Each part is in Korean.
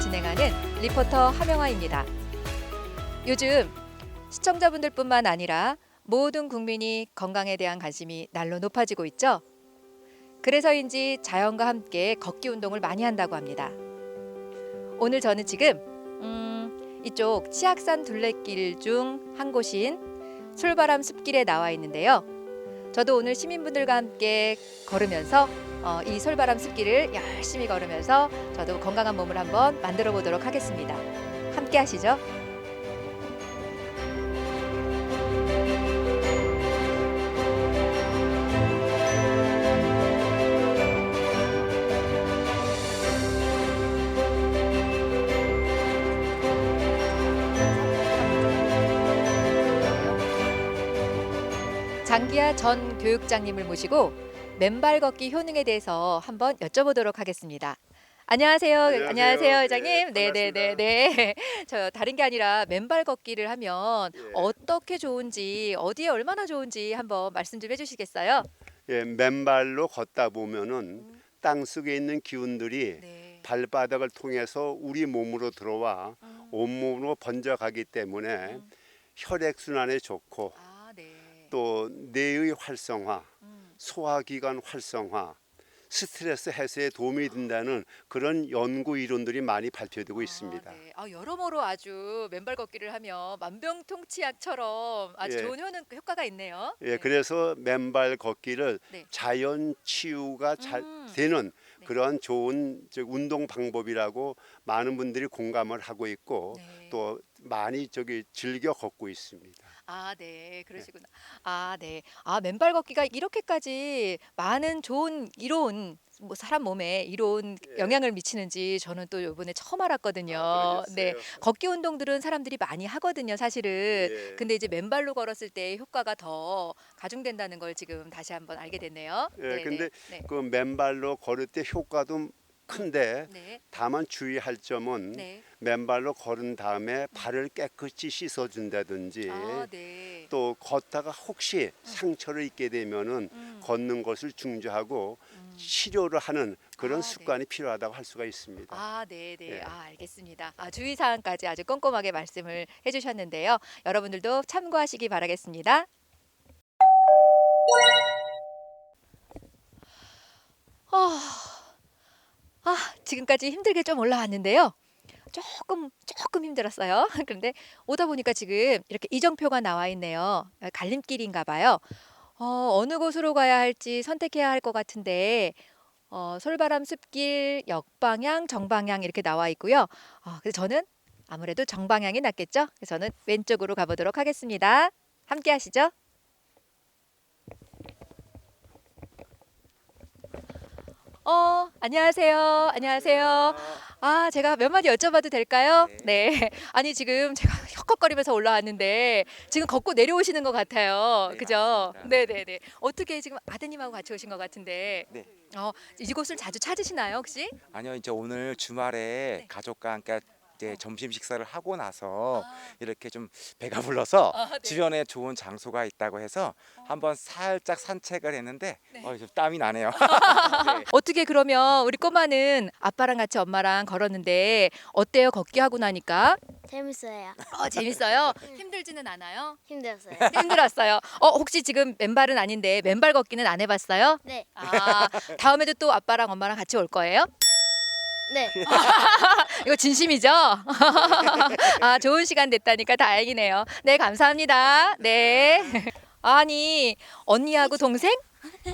진행하는 리포터 하명아입니다. 요즘 시청자분들뿐만 아니라 모든 국민이 건강에 대한 관심이 날로 높아지고 있죠. 그래서인지 자연과 함께 걷기 운동을 많이 한다고 합니다. 오늘 저는 지금 음, 이쪽 치악산 둘레길 중 한 곳인 솔바람 숲길에 나와 있는데요. 저도 오늘 시민분들과 함께 걸으면서 어, 이 솔바람 숲길을 열심히 걸으면서 저도 건강한 몸을 한번 만들어 보도록 하겠습니다. 함께 하시죠. 장기하 전 교육장님을 모시고 맨발 걷기 효능에 대해서 한번 여쭤보도록 하겠습니다. 안녕하세요. 안녕하세요. 네, 회장님. 네, 네, 네, 네. 저 다른 게 아니라 맨발 걷기를 하면 예. 어떻게 좋은지, 어디에 얼마나 좋은지 한번 말씀 좀 해주시겠어요? 예, 맨발로 걷다 보면은 땅 속에 있는 기운들이 네. 발바닥을 통해서 우리 몸으로 들어와 음. 온몸으로 번져가기 때문에 음. 혈액 순환에 좋고 아, 네. 또 뇌의 활성화, 음. 소화기관 활성화, 스트레스 해소에 도움이 된다는 그런 연구 이론들이 많이 발표되고 있습니다. 아, 네. 아, 여러모로 아주 맨발 걷기를 하면 만병통치약처럼 아주 예. 좋은 효능 효과가 있네요. 예, 네. 그래서 맨발 걷기를 네. 자연 치유가 잘 음. 되는 네. 그런 좋은 저 운동 방법이라고 많은 분들이 공감을 하고 있고 네. 또 많이 저기 즐겨 걷고 있습니다. 아, 네. 그러시구나. 아, 네. 아, 맨발 걷기가 이렇게까지 많은 좋은 이로운 뭐 사람 몸에 이로운 예. 영향을 미치는지 저는 또 이번에 처음 알았거든요. 아, 네. 걷기 운동들은 사람들이 많이 하거든요, 사실은. 예. 근데 이제 맨발로 걸었을 때 효과가 더 가중된다는 걸 지금 다시 한번 알게 됐네요. 예, 네, 근데 네. 그 맨발로 걸을 때 효과도 큰데 네. 다만 주의할 점은 네. 맨발로 걸은 다음에 발을 깨끗이 씻어준다든지 아, 네. 또 걷다가 혹시 상처를 입게 되면은 음. 걷는 것을 중지하고 음. 치료를 하는 그런 아, 네. 습관이 필요하다고 할 수가 있습니다. 아, 네, 네. 예. 아, 알겠습니다. 아, 주의 사항까지 아주 꼼꼼하게 말씀을 해 주셨는데요. 여러분들도 참고하시기 바라겠습니다. 아, 아, 지금까지 힘들게 좀 올라왔는데요. 조금 조금 힘들었어요. 그런데 오다 보니까 지금 이렇게 이정표가 나와 있네요. 갈림길인가 봐요. 어, 어느 곳으로 가야 할지 선택해야 할 것 같은데 어, 솔바람 숲길 역방향, 정방향 이렇게 나와 있고요. 어, 그래서 저는 아무래도 정방향이 낫겠죠. 그래서 저는 왼쪽으로 가보도록 하겠습니다. 함께 하시죠. 어, 안녕하세요. 안녕하세요. 아, 제가 몇 마디 여쭤봐도 될까요? 네. 아니, 지금 제가 헉헉거리면서 올라왔는데 지금 걷고 내려오시는 것 같아요. 네, 그죠? 맞습니다. 네, 네, 네. 어떻게 지금 아드님하고 같이 오신 것 같은데. 네. 어, 이곳을 자주 찾으시나요, 혹시? 아니요 이제 오늘 주말에 네. 가족과 함께 이제 점심 식사를 하고 나서 아, 이렇게 좀 배가 불러서 아, 네. 주변에 좋은 장소가 있다고 해서 한번 살짝 산책을 했는데 네. 어, 좀 땀이 나네요. 네. 어떻게 그러면 우리 꼬마는 아빠랑 같이 엄마랑 걸었는데 어때요? 걷기 하고 나니까? 재밌어요. 어, 재밌어요. 힘들지는 않아요? 힘들었어요. 힘들었어요. 어, 혹시 지금 맨발은 아닌데 맨발 걷기는 안 해봤어요? 네, 아, 다음에도 또 아빠랑 엄마랑 같이 올 거예요? 네. 이거 진심이죠? 아, 좋은 시간 됐다니까 다행이네요. 네, 감사합니다. 네. 아니, 언니하고 동생?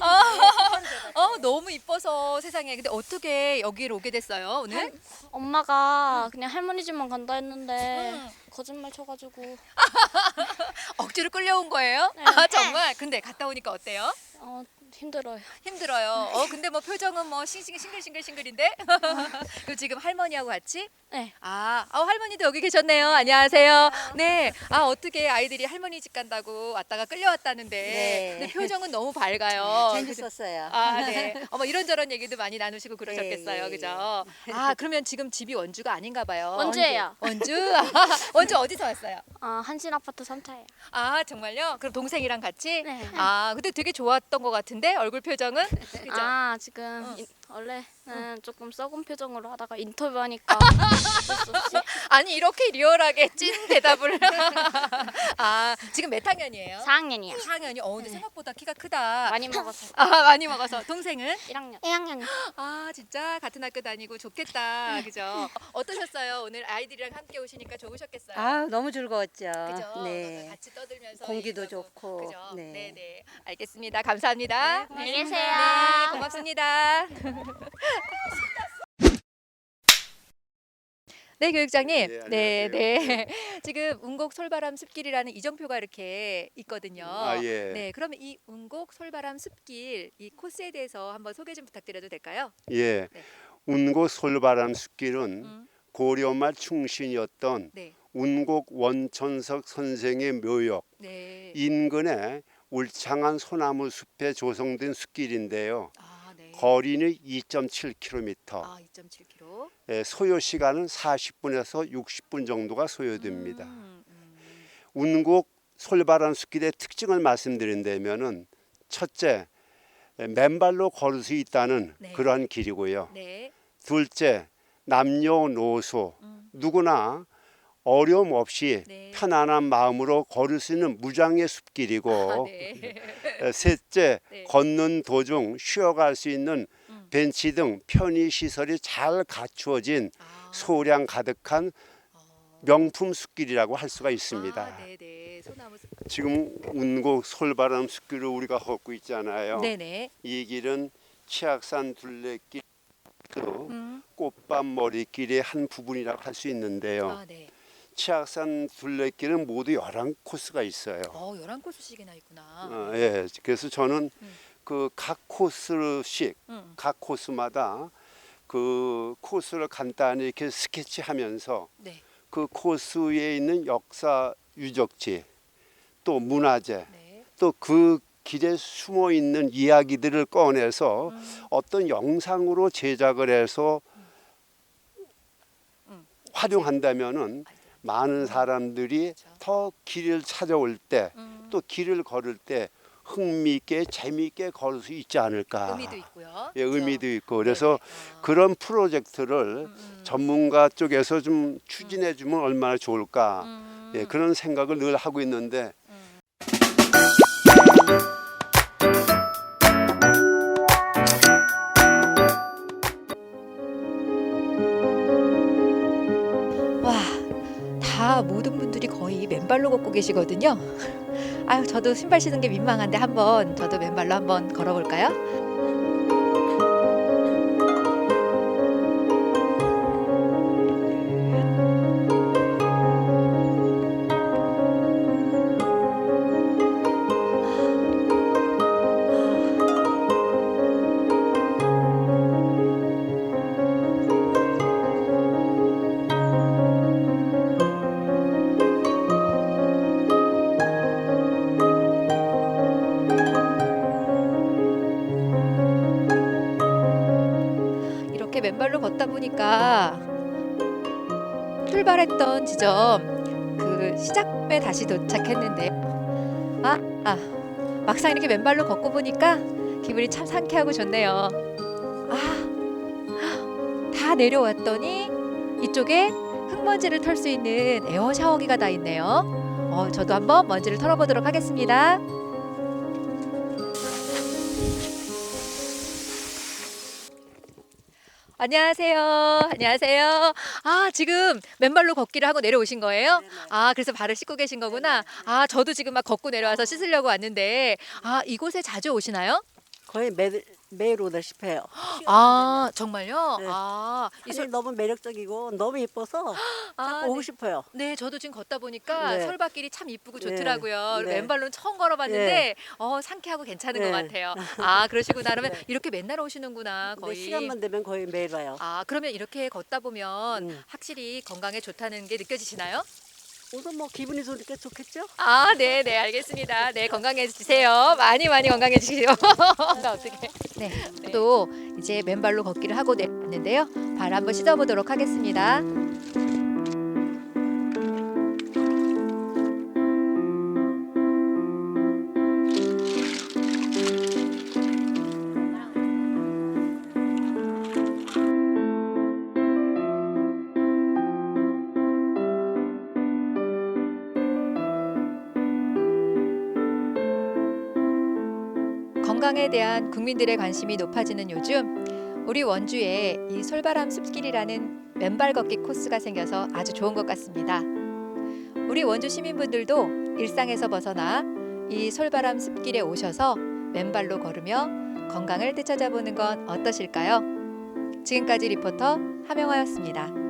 어, 어, 너무 이뻐서 세상에. 근데 어떻게 여기로 오게 됐어요, 오늘? 엄마가 그냥 할머니 집만 간다 했는데 음. 거짓말 쳐가지고 억지로 끌려온 거예요? 네. 아, 정말? 근데 갔다 오니까 어때요? 어, 힘들어요. 힘들어요. 어, 근데 뭐 표정은 뭐 싱싱 싱글싱글싱글인데? 그리고 지금 할머니하고 같이? 네. 아, 어, 할머니도 여기 계셨네요. 안녕하세요. 네. 아, 어떻게 아이들이 할머니 집 간다고 왔다가 끌려왔다는데. 네. 근데 표정은 너무 밝아요. 재밌었어요. 아, 네. 어머 이런저런 얘기도 많이 나누시고 그러셨겠어요. 예, 예, 그죠? 아, 그러면 지금 집이 원주가 아닌가 봐요. 원주예요. 원주? 원주 어디서 왔어요? 어, 한신 아파트 3차예요. 아, 정말요? 그럼 동생이랑 같이? 네. 아, 근데 되게 좋았 던것 같은데 얼굴 표정은? 그죠? 아, 지금 어. 이- 원래는 조금 썩은 표정으로 하다가 인터뷰하니까 어쩔 수 없이 아니 이렇게 리얼하게 찐 대답을. 아 지금 몇 학년이에요? 4학년이야. 4학년이. 어 근데 생각보다 키가 크다. 많이 먹어서 아 많이 먹어서 동생은? 1학년. 1학년. 아 진짜 같은 학교 다니고 좋겠다. 그죠? 어떠셨어요? 오늘 아이들이랑 함께 오시니까 좋으셨겠어요? 아 너무 즐거웠죠. 그죠? 네. 같이 떠들면서 공기도 얘기하고. 좋고. 그죠? 네. 네. 네 알겠습니다. 감사합니다. 안녕히 계세요. 네, 고맙습니다. 네, 교육장님. 예, 네, 안녕하세요. 네. 지금 운곡 솔바람 숲길이라는 이정표가 이렇게 있거든요. 아 예. 네, 그러면 이 운곡 솔바람 숲길 이 코스에 대해서 한번 소개 좀 부탁드려도 될까요? 예. 네. 운고 솔바람 숲길은 음, 고려말 충신이었던 네, 운곡 원천석 선생의 묘역 네. 인근에 울창한 소나무 숲에 조성된 숲길인데요. 아, 네. 거리는 2.7km, 아, 2.7km. 예, 소요 시간은 40분에서 60분 정도가 소요됩니다. 음, 음. 운곡 솔바람 숲길의 특징을 말씀드린다면은 첫째 맨발로 걸을 수 있다는 네. 그러한 길이고요. 네. 둘째 남녀노소 음. 누구나 어려움 없이 네. 편안한 마음으로 걸을 수 있는 무장의 숲길이고 아, 네. 에, 셋째 네. 걷는 도중 쉬어갈 수 있는 음. 벤치 등 편의 시설이 잘 갖추어진 아, 소량 가득한 어. 명품 숲길이라고 할 수가 있습니다. 아, 네, 네. 지금 운곡 솔바람 숲길을 우리가 걷고 있잖아요. 네, 네. 이 길은 치악산 둘레길 그 음. 꽃밤 머리길의 한 부분이라고 할 수 있는데요. 아, 네. 치악산 둘레길은 모두 11코스가 있어요. 어, 11코스씩이나 있구나. 어, 예. 그래서 저는 음. 그 각 코스씩 음. 각 코스마다 그 코스를 간단히 이렇게 스케치하면서 네. 그 코스에 있는 역사 유적지 또 문화재 네. 또 그 길에 숨어 있는 이야기들을 꺼내서 음. 어떤 영상으로 제작을 해서 음. 활용한다면은 아이들. 많은 사람들이 그렇죠. 더 길을 찾아올 때또 음. 길을 걸을 때 흥미있게 재미있게 걸을 수 있지 않을까. 의미도 있고요. 예, 그죠? 의미도 있고 그래서 네. 아. 그런 프로젝트를 음, 음. 전문가 쪽에서 좀 추진해 주면 얼마나 좋을까. 음. 예, 그런 생각을 늘 하고 있는데 맨발로 걷고 계시거든요. 아유, 저도 신발 신은 게 민망한데 한번 저도 맨발로 한번 걸어볼까요? 맨발로 걷다 보니까 출발했던 지점 그 시작에 다시 도착했는데 아, 아 막상 이렇게 맨발로 걷고 보니까 기분이 참 상쾌하고 좋네요. 아, 다 내려왔더니 이쪽에 흙먼지를 털 수 있는 에어 샤워기가 다 있네요. 어, 저도 한번 먼지를 털어보도록 하겠습니다. 안녕하세요. 안녕하세요. 아, 지금 맨발로 걷기를 하고 내려오신 거예요? 아, 그래서 발을 씻고 계신 거구나. 아, 저도 지금 막 걷고 내려와서 씻으려고 왔는데, 아, 이곳에 자주 오시나요? 거의 매, 매일 오다시피 해요. 아, 정말요? 네. 아, 이이 솔, 너무 매력적이고 너무 예뻐서 아, 자꾸 오고 네. 싶어요. 네, 저도 지금 걷다 보니까 네. 솔밭길이 참 이쁘고 네. 좋더라고요. 네. 맨발로는 처음 걸어봤는데, 어, 상쾌하고 괜찮은 네. 것 같아요. 아, 그러시구나. 그러면 네. 이렇게 맨날 오시는구나, 근데 거의. 시간만 되면 거의 매일 와요. 아, 그러면 이렇게 걷다 보면 음. 확실히 건강에 좋다는 게 느껴지시나요? 우선 뭐 기분이 좋으니까 좋겠죠? 아, 네, 네, 알겠습니다. 네, 건강해지세요. 많이 많이 건강해지세요. 나 어떻게? 네, 또 이제 맨발로 걷기를 하고 내렸는데요. 발 한번 씻어보도록 하겠습니다. 건강에 대한 국민들의 관심이 높아지는 요즘 우리 원주에 이 솔바람 숲길이라는 맨발 걷기 코스가 생겨서 아주 좋은 것 같습니다. 우리 원주 시민분들도 일상에서 벗어나 이 솔바람 숲길에 오셔서 맨발로 걸으며 건강을 되찾아보는 건 어떠실까요? 지금까지 리포터 하명화였습니다.